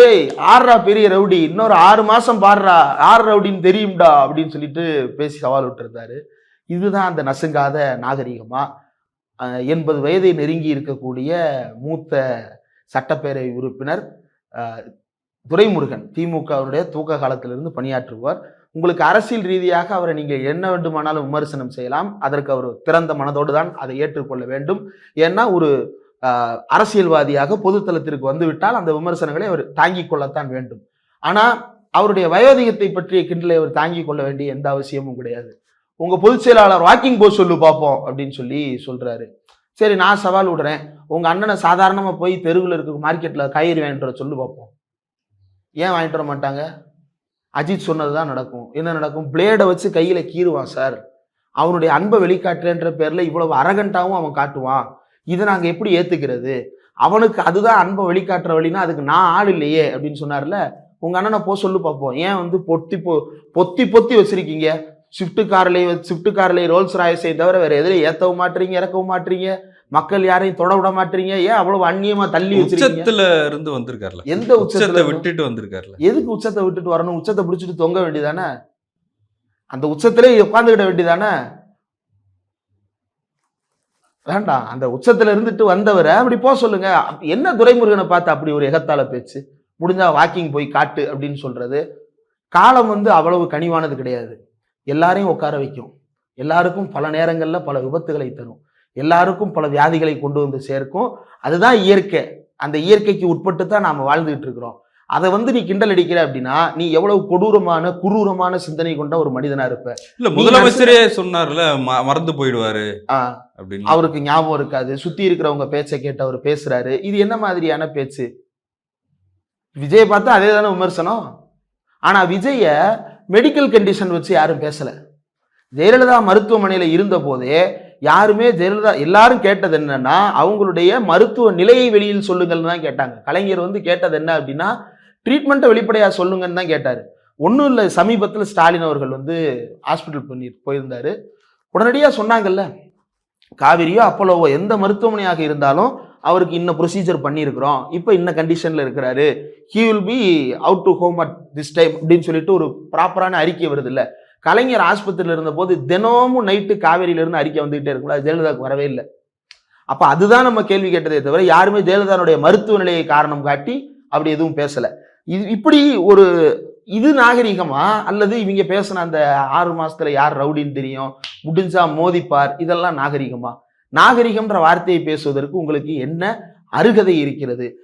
ஏய் ஆறுடா பெரிய ரவுடி இன்னொரு ஆறு மாசம் பாடுறா ஆறு ரவுடின்னு தெரியும்டா அப்படின்னு சொல்லிட்டு பேசி சவால் விட்டுருந்தாரு. இதுதான் அந்த நசுங்காத நாகரிகமா? எண்பது வயதை நெருங்கி இருக்கக்கூடிய மூத்த சட்டப்பேரவை உறுப்பினர் துரைமுருகன் திமுகவுடைய தூக்க காலத்திலிருந்து பணியாற்றுவார் உங்களுக்கு அரசியல் ரீதியாக அவரை நீங்கள் என்ன வேண்டுமானாலும் விமர்சனம் செய்யலாம். அதற்கு அவர் திறந்த மனதோடு தான் அதை ஏற்றுக்கொள்ள வேண்டும். ஏன்னா ஒரு அரசியல்வாதியாக பொதுத்தளத்திற்கு வந்துவிட்டால் அந்த விமர்சனங்களை அவர் தாங்கிக் கொள்ளத்தான் வேண்டும். ஆனால் அவருடைய வயோதிகத்தை பற்றிய கிண்டலை அவர் தாங்கிக் கொள்ள வேண்டிய எந்த அவசியமும் கிடையாது. உங்க பொதுச் செயலாளர் வாக்கிங் போக சொல்லு பார்ப்போம் அப்படின்னு சொல்லி சொல்றாரு. சரி நான் சவால் விடுறேன். உங்க அண்ணனை சாதாரணமாக போய் தெருவில் இருக்க மார்க்கெட்ல காய்கறி வாங்கிட்டு சொல்லு பார்ப்போம் ஏன் வாங்கிட்டு வர மாட்டாங்க? அஜித் சொன்னது தான் நடக்கும். என்ன நடக்கும்? பிளேடை வச்சு கையில கீறுவான் சார். அவனுடைய அன்பை வெளிக்காட்டுறேன்ற பேர்ல இவ்வளவு அரகண்டாவும் அவன் காட்டுவான். இதை நாங்க எப்படி ஏத்துக்கிறது? அவனுக்கு அதுதான் அன்பை வெளிக்காட்டுற வழினா அதுக்கு நான் ஆள் இல்லையே அப்படின்னு சொன்னார்ல? உங்க அண்ணனை போ சொல்லு பார்ப்போம் ஏன் வந்து பொத்தி பொ பொத்தி பொத்தி வச்சிருக்கீங்க? ஸ்விஃப்ட் கார்லேயே ஸ்விஃப்ட் கார்லேயே ரோல்ஸ் ராயஸை தவிர வேற எதுலையும் ஏத்தவும் மாட்டீங்க இறக்கவும் மாட்டீங்க. மக்கள் யாரையும் தொட விட மாட்டீங்க. ஏன் அவ்வளவு அந்நியமா தள்ளி உச்சத்துல இருந்து வந்திருக்காருல. எந்த உச்சத்தை விட்டுட்டு வந்திருக்காருல. எதுக்கு உச்சத்தை விட்டுட்டு வரணும்? உச்சத்தை பிடிச்சிட்டு தொங்க வேண்டியதானே? அந்த உச்சத்திலே உட்காந்துக்கிட வேண்டியதானே? வேண்டாம் அந்த உச்சத்துல இருந்துட்டு வந்தவரை அப்படி போக சொல்லுங்க. என்ன துரைமுருகனை பார்த்து அப்படி ஒரு எகத்தால பேச்சு? முடிஞ்சா வாக்கிங் போய் காட்டு அப்படின்னு சொல்றது. காலம் வந்து அவ்வளவு கனிவானது கிடையாது. எல்லாரையும் உட்கார வைக்கும். எல்லாருக்கும் பல நேரங்களில் பல விபத்துகளை தரும். எல்லாருக்கும் பல வியாதிகளை கொண்டு வந்து சேர்க்கும். அதுதான் இயற்கை. அந்த இயற்கைக்கு உட்பட்டு தான் நாம் வாழ்ந்துகிட்டு இருக்கிறோம். அதை வந்து நீ கிண்டல் அடிக்கிற அப்படின்னா நீ எவ்வளவு கொடூரமான குரூரமான சிந்தனை கொண்ட ஒரு மனிதனா இருப்ப. இல்ல முதலமைச்சரே சொன்னார்ல மறந்து போயிடுவாரு அவருக்கு ஞாபகம் இருக்காது. சுத்தி இருக்கிறவங்க பேச்சை கேட்டு அவர் பேசுறாரு. இது என்ன மாதிரியான பேச்சு? விஜயை பார்த்தா அதே தானே விமர்சனம்? ஆனா விஜய மெடிக்கல் கண்டிஷன் வச்சு யாரும் பேசல. ஜெயலலிதா மருத்துவமனையில இருந்த போதே யாருமே ஜெயலலிதா எல்லாரும் கேட்டது என்னன்னா அவங்களுடைய மருத்துவ நிலையை வெளியில் சொல்லுங்கள்னு தான் கேட்டாங்க. கலைஞர் வந்து கேட்டது என்ன அப்படின்னா ட்ரீட்மெண்ட்டை வெளிப்படையாக சொல்லுங்கன்னு தான் கேட்டார். ஒன்றும் இல்லை சமீபத்தில் ஸ்டாலின் அவர்கள் வந்து ஹாஸ்பிட்டல் பண்ணி போயிருந்தார். உடனடியாக சொன்னாங்கல்ல காவிரியோ அப்போலோவோ எந்த மருத்துவமனையாக இருந்தாலும் அவருக்கு இன்ன ப்ரொசீஜர் பண்ணியிருக்கிறோம். இப்போ இன்ன கண்டிஷனில் இருக்கிறாரு. He will be out to home at this time அப்படின்னு சொல்லிட்டு ஒரு ப்ராப்பரான அறிக்கை வருது இல்லை கலைஞர் ஆஸ்பத்திரியில் இருந்தபோது தினமும் நைட்டு காவேரியிலேருந்து அறிக்கை வந்துகிட்டே இருக்கும்ல ஜெயலலிதாவுக்கு வரவே இல்லை. அப்போ அதுதான் நம்ம கேள்வி கேட்டதே தவிர யாருமே ஜெயலலிதாவுடைய மருத்துவ நிலையை காரணம் காட்டி அப்படி எதுவும் பேசலை. இது இப்படி ஒரு இது நாகரிகமா? அல்லது இவங்க பேசின அந்த ஆறு மாசத்துல யார் ரவுடின்னு தெரியும்? முடிஞ்சா மோதிப்பார். இதெல்லாம் நாகரிகமா? நாகரிகம்ன்ற வார்த்தையை பேசுவதற்கு உங்களுக்கு என்ன அருகதை இருக்கிறது?